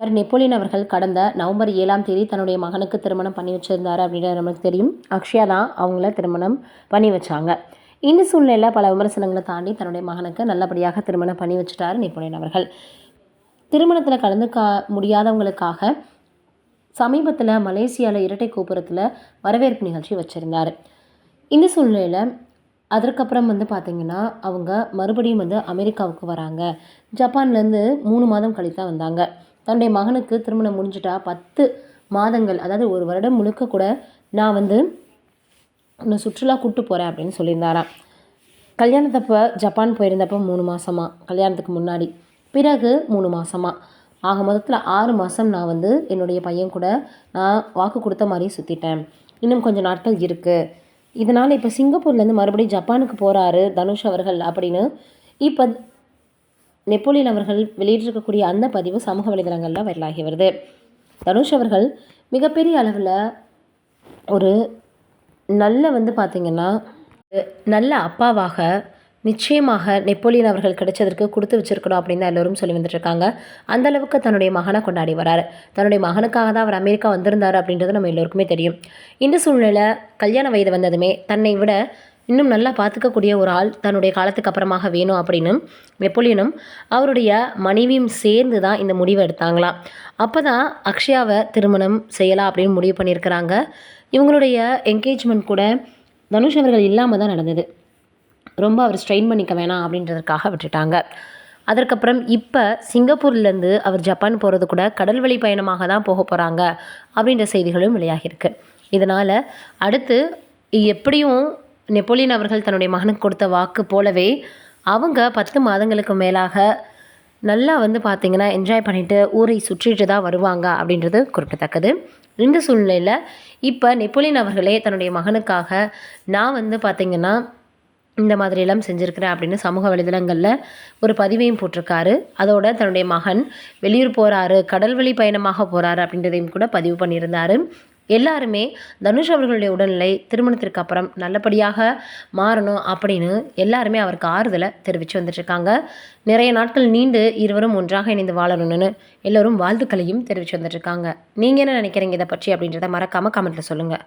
Sir Napoleon அவர்கள் கடந்த November ஏழாம் தேதி தன்னுடைய மகனுக்கு திருமணம் பண்ணி வச்சுருந்தாரு அப்படின்றது நமக்கு தெரியும். அக்ஷயா தான் அவங்கள திருமணம் பண்ணி வச்சாங்க. இந்த சூழ்நிலையில் பல விமர்சனங்களை தாண்டி தன்னுடைய மகனுக்கு நல்லபடியாக திருமணம் பண்ணி வச்சுட்டாரு நெப்போலியன் அவர்கள். திருமணத்தில் கலந்துக்க முடியாதவங்களுக்காக சமீபத்தில் மலேசியாவில் இரட்டை கோபுரத்தில் வரவேற்பு நிகழ்ச்சி வச்சுருந்தார். இந்த சூழ்நிலையில் அதற்கப்புறம் வந்து பார்த்திங்கன்னா அவங்க மறுபடியும் வந்து அமெரிக்காவுக்கு வராங்க. ஜப்பான்லேருந்து மூணு மாதம் கழித்து தான் வந்தாங்க. தன்னுடைய மகனுக்கு திருமணம் முடிஞ்சிட்டா பத்து மாதங்கள் அதாவது ஒரு வருடம் முழுக்க கூட நான் வந்து உன்னை சுற்றுலா கூப்பிட்டு போகிறேன் அப்படின்னு சொல்லியிருந்தாராம். கல்யாணத்தப்போ ஜப்பான் போயிருந்தப்போ மூணு மாதமாக கல்யாணத்துக்கு முன்னாடி. பிறகு மூணு மாதமாக ஆக மொத்தத்தில் ஆறு மாதம் நான் வந்து என்னுடைய பையன் கூட நான் வாக்கு கொடுத்த மாதிரி சுற்றிட்டேன் இன்னும் கொஞ்சம் நாட்கள் இருக்குது இதனால் இப்போ சிங்கப்பூர்லேருந்து மறுபடியும் ஜப்பானுக்கு போகிறாரு தனுஷ் அவர்கள் அப்படின்னு. இப்போ நெப்போலியன் அவர்கள் வெளியிட்டிருக்கக்கூடிய அந்த பதிவு சமூக வலைதளங்களில் வைரலாகி வருது. தனுஷ் அவர்கள் மிகப்பெரிய அளவில் ஒரு நல்ல வந்து பார்த்திங்கன்னா நல்ல அப்பாவாக நிச்சயமாக நெப்போலியன் அவர்கள் கிடைச்சதற்கு கொடுத்து வச்சிருக்கணும் அப்படின்னு தான் எல்லோரும் சொல்லி வந்துட்டுருக்காங்க. அந்த அளவுக்கு தன்னுடைய மகனை கொண்டாடி வராரு. தன்னுடைய மகனுக்காக தான் அவர் அமெரிக்கா வந்திருந்தார் அப்படின்றது நம்ம எல்லோருக்குமே தெரியும். இந்த சூழ்நிலை கல்யாண வயது வந்ததுமே தன்னை விட இன்னும் நல்லா பார்த்துக்கக்கூடிய ஒரு ஆள் தன்னுடைய காலத்துக்கு அப்புறமாக வேணும் அப்படின்னு நெப்போலியனும் அவருடைய மனைவியும் சேர்ந்து தான் இந்த முடிவை எடுத்தாங்களாம் அப்போ தான் அக்ஷயாவை திருமணம் செய்யலாம் அப்படின்னு முடிவு பண்ணியிருக்கிறாங்க. இவங்களுடைய என்கேஜ்மெண்ட் கூட தனுஷ் அவர்கள் இல்லாமல் தான் நடந்தது. ரொம்ப அவர் ஸ்ட்ரெயின் பண்ணிக்க வேணாம் அப்படின்றதுக்காக விட்டுட்டாங்க. அதற்கப்புறம் இப்போ சிங்கப்பூர்லேருந்து அவர் ஜப்பான் போகிறது கூட கடல் வழி பயணமாக தான் போக போகிறாங்க அப்படின்ற செய்திகளும் வெளியாகியிருக்கு. இதனால் அடுத்து எப்படியும் நெப்போலியன் அவர்கள் தன்னுடைய மகனுக்கு கொடுத்த வாக்கு போலவே அவங்க பத்து மாதங்களுக்கு மேலாக நல்லா வந்து பார்த்திங்கன்னா என்ஜாய் பண்ணிவிட்டு ஊரை சுற்றிட்டு தான் வருவாங்க அப்படின்றது குறிப்பிடத்தக்கது. இந்த சூழ்நிலையில் இப்போ நெப்போலியன் அவர்களே தன்னுடைய மகனுக்காக நான் வந்து பார்த்திங்கன்னா இந்த மாதிரியெல்லாம் செஞ்சுருக்கிறேன் அப்படின்னு சமூக வலைதளங்களில் ஒரு பதிவையும் போட்டிருக்காரு. அதோட தன்னுடைய மகன் வெளியூர் போகிறாரு கடல்வழி பயணமாக போகிறாரு அப்படின்றதையும் கூட பதிவு பண்ணியிருந்தார். எல்லாருமே தனுஷ் அவர்களுடைய உடல்நிலை திருமணத்திற்கு அப்புறம் நல்லபடியாக மாறணும் அப்படின்னு எல்லாருமே அவருக்கு ஆறுதலை தெரிவித்து வந்துட்டுருக்காங்க நிறைய நாட்கள் நீண்டு இருவரும் ஒன்றாக இணைந்து வாழணும்னு எல்லோரும் வாழ்த்துக்களையும் தெரிவித்து வந்துட்டுருக்காங்க நீங்கள் என்ன நினைக்கிறீங்க இதை பற்றி அப்படின்றத மறக்காமல் கமெண்ட்டில் சொல்லுங்கள்